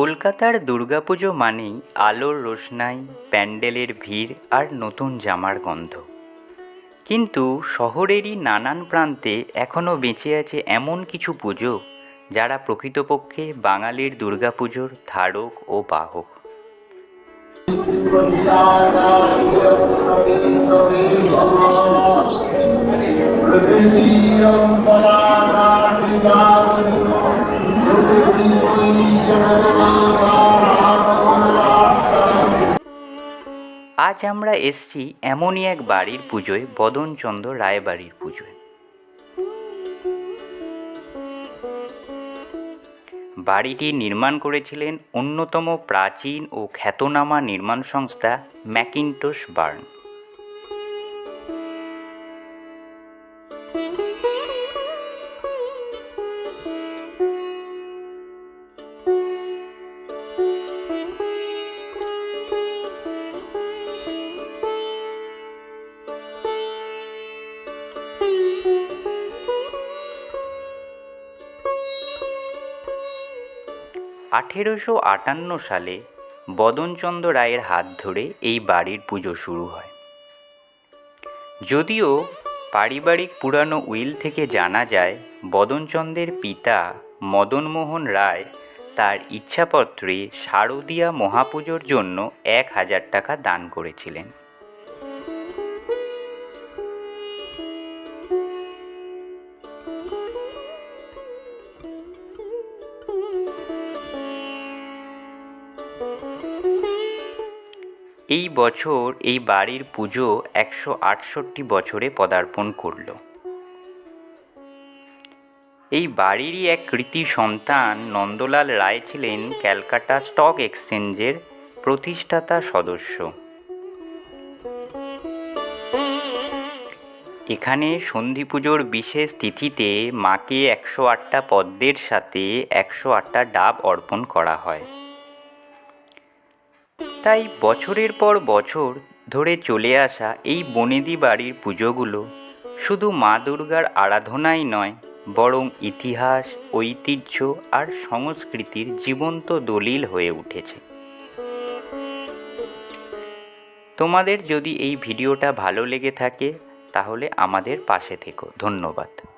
কলকাতার দুর্গাপুজো মানেই আলোর রোশনাই, প্যান্ডেলের ভিড় আর নতুন জামার গন্ধ। কিন্তু শহরেরই নানান প্রান্তে এখনও বেঁচে আছে এমন কিছু পুজো যারা প্রকৃতপক্ষে বাঙালির দুর্গাপুজোর ধারক ও বাহক। আজ আমরা এসছি এমনই এক বাড়ির পুজোয়, বদনচন্দ্র রায় বাড়ির পুজোয়। বাড়িটি নির্মাণ করেছিলেন অন্যতম প্রাচীন ও খ্যাতনামা নির্মাণ সংস্থা ম্যাকিন্টোস বার্ন। আঠেরোশো আটান্ন সালে বদনচন্দ্র রায়ের হাত ধরে এই বাড়ির পুজো শুরু হয়। যদিও পারিবারিক পুরানো উইল থেকে জানা যায়, বদনচন্দ্রের পিতা মদনমোহন রায় তার ইচ্ছাপত্রে শারদীয়া মহাপুজোর জন্য এক হাজার টাকা দান করেছিলেন। এই বছর এই বাড়ির পুজো একশো আটষট্টি বছরে পদার্পণ করল। এই বাড়িরই এক কৃতি সন্তান নন্দলাল রায় ছিলেন ক্যালকাটা স্টক এক্সচেঞ্জের প্রতিষ্ঠাতা সদস্য। এখানে সন্ধি পুজোর বিশেষ তিথিতে মাকে একশো আটটা পদ্মের সাথে একশো আটটা ডাব অর্পণ করা হয়। তাই বছরের পর বছর ধরে চলে আসা এই বনেদি বাড়ির পুজোগুলো শুধু মা দুর্গার আরাধনাই নয়, বরং ইতিহাস, ঐতিহ্য আর সংস্কৃতির জীবন্ত দলিল হয়ে উঠেছে। তোমাদের যদি এই ভিডিওটা ভালো লেগে থাকে, তাহলে আমাদের পাশে থেকো। ধন্যবাদ।